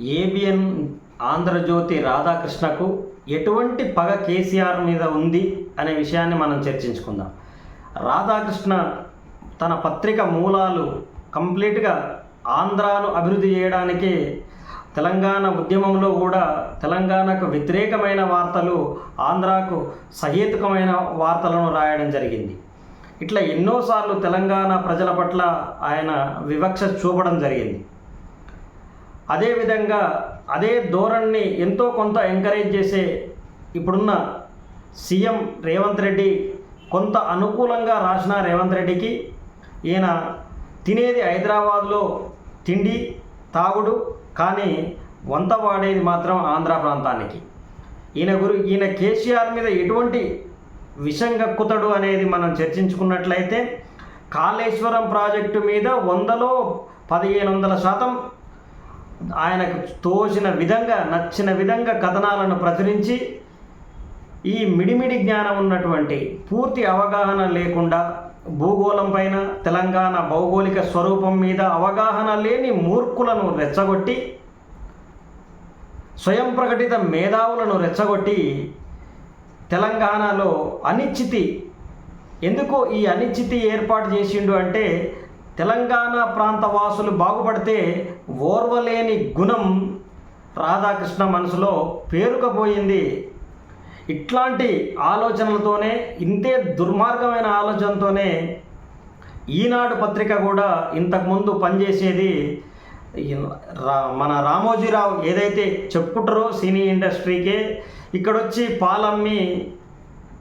ABN Andhra Jyothi రాధాకృష్ణకు ఎటువంటి పగ కేసీఆర్ మీద ఉంది అనే విషయాన్ని మనం చర్చించుకుందాం. రాధాకృష్ణ తన పత్రిక మూలాలు కంప్లీట్గా ఆంధ్రాను అభివృద్ధి చేయడానికి తెలంగాణ ఉద్యమంలో కూడా తెలంగాణకు వ్యతిరేకమైన వార్తలు ఆంధ్రాకు సహేతుకమైన వార్తలను రాయడం జరిగింది. ఇట్లా ఎన్నోసార్లు తెలంగాణ ప్రజల పట్ల ఆయన వివక్ష చూపడం జరిగింది. అదేవిధంగా అదే ధోరణిని ఎంతో కొంత ఎంకరేజ్ చేసే ఇప్పుడున్న సీఎం రేవంత్ రెడ్డి కొంత అనుకూలంగా రాసిన రేవంత్ రెడ్డికి ఈయన తినేది హైదరాబాద్లో తిండి తాగుడు కానీ వంత వాడేది మాత్రం ఆంధ్ర ప్రాంతానికి. ఈయన గురు ఈయన కేసీఆర్ మీద ఎటువంటి విషం కక్కుతాడు అనేది మనం చర్చించుకున్నట్లయితే కాళేశ్వరం ప్రాజెక్టు మీద వందలో పదిహేను వందల శాతం ఆయనకు తోచిన విధంగా నచ్చిన విధంగా కథనాలను ప్రచురించి ఈ మిడిమిడి జ్ఞానం ఉన్నటువంటి పూర్తి అవగాహన లేకుండా భూగోళం పైన తెలంగాణ భౌగోళిక స్వరూపం మీద అవగాహన లేని మూర్ఖులను రెచ్చగొట్టి స్వయం ప్రకటిత మేధావులను రెచ్చగొట్టి తెలంగాణలో అనిశ్చితి. ఎందుకో ఈ అనిశ్చితి ఏర్పాటు చేసిండు అంటే తెలంగాణ ప్రాంత వాసులు బాగుపడితే ఓర్వలేని గుణం రాధాకృష్ణ మనసులో పేరుకపోయింది. ఇట్లాంటి ఆలోచనలతోనే ఇంతే దుర్మార్గమైన ఆలోచనతోనే ఈనాడు పత్రిక కూడా ఇంతకుముందు పనిచేసేది రా- మన రామోజీరావు ఏదైతే చెప్పుకుంటారో సినీ ఇండస్ట్రీకే ఇక్కడొచ్చి పాలమ్మి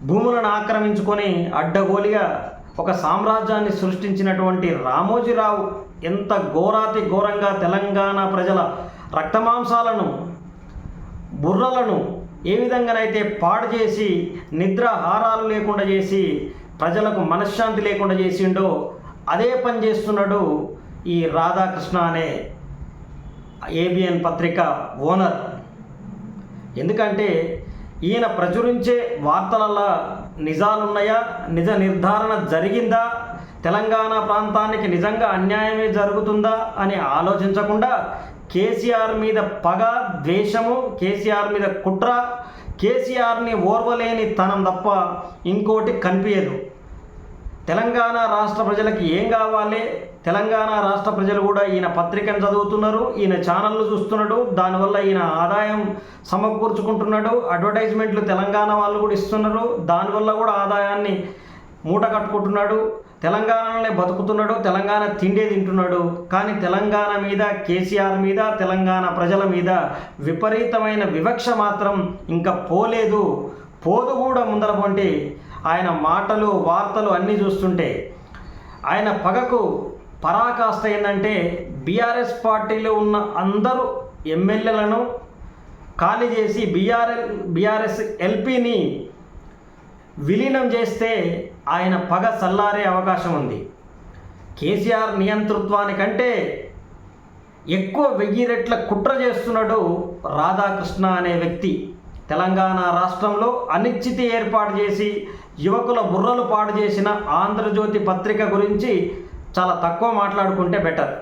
భూములను ఆక్రమించుకొని అడ్డగోలిగా ఒక సామ్రాజ్యాన్ని సృష్టించినటువంటి రామోజీరావు ఎంత ఘోరాతి ఘోరంగా తెలంగాణ ప్రజల రక్తమాంసాలను బుర్రలను ఏ విధంగానైతే పాడు చేసి నిద్ర హారాలు లేకుండా చేసి ప్రజలకు మనశ్శాంతి లేకుండా చేసిండో అదే పని చేస్తున్నాడు ఈ రాధాకృష్ణ అనే ఏబిఎన్ పత్రిక ఓనర్. ఎందుకంటే ఈయన ప్రచురించే వార్తలలో నిజాలున్నాయా? నిజ నిర్ధారణ జరిగిందా? తెలంగాణ ప్రాంతానికి నిజంగా అన్యాయమే జరుగుతుందా అని ఆలోచించకుండా కేసీఆర్ మీద పగ ద్వేషము కేసీఆర్ మీద కుట్ర కేసీఆర్ని ఓర్వలేని తనం తప్ప ఇంకోటి కనిపించదు తెలంగాణ రాష్ట్ర ప్రజలకి ఏం కావాలి? తెలంగాణ రాష్ట్ర ప్రజలు కూడా ఈయన పత్రికను చదువుతున్నారు ఈయన ఛానళ్ళు చూస్తున్నాడు దానివల్ల ఈయన ఆదాయం సమకూర్చుకుంటున్నాడు అడ్వర్టైజ్మెంట్లు తెలంగాణ వాళ్ళు కూడా ఇస్తున్నారు దానివల్ల కూడా ఆదాయాన్ని మూట కట్టుకుంటున్నాడు తెలంగాణలోనే బతుకుతున్నాడు తెలంగాణ తిండే తింటున్నాడు. కానీ తెలంగాణ మీద కేసీఆర్ మీద తెలంగాణ ప్రజల మీద విపరీతమైన వివక్ష మాత్రం ఇంకా పోలేదు. పోదు కూడా ముందర ఆయన మాటలు వార్తలు అన్నీ చూస్తుంటే ఆయన పగకు పరాకాష్ట ఏంటంటే బీఆర్ఎస్ పార్టీలో ఉన్న అందరూ ఎమ్మెల్యేలను ఖాళీ చేసి బీఆర్ఎల్ బీఆర్ఎస్ ఎల్పీని విలీనం చేస్తే ఆయన పగ చల్లారే అవకాశం ఉంది. కేసీఆర్ నియంతృత్వానికంటే ఎక్కువ వెయ్యి రెట్ల కుట్ర చేస్తున్నాడు రాధాకృష్ణ అనే వ్యక్తి. తెలంగాణ రాష్ట్రంలో అనిశ్చితి ఏర్పాటు చేసి యువకుల బుర్రలు పాడు చేసిన ఆంధ్రజ్యోతి పత్రిక గురించి చాలా తక్కువ మాట్లాడుకుంటే బెటర్.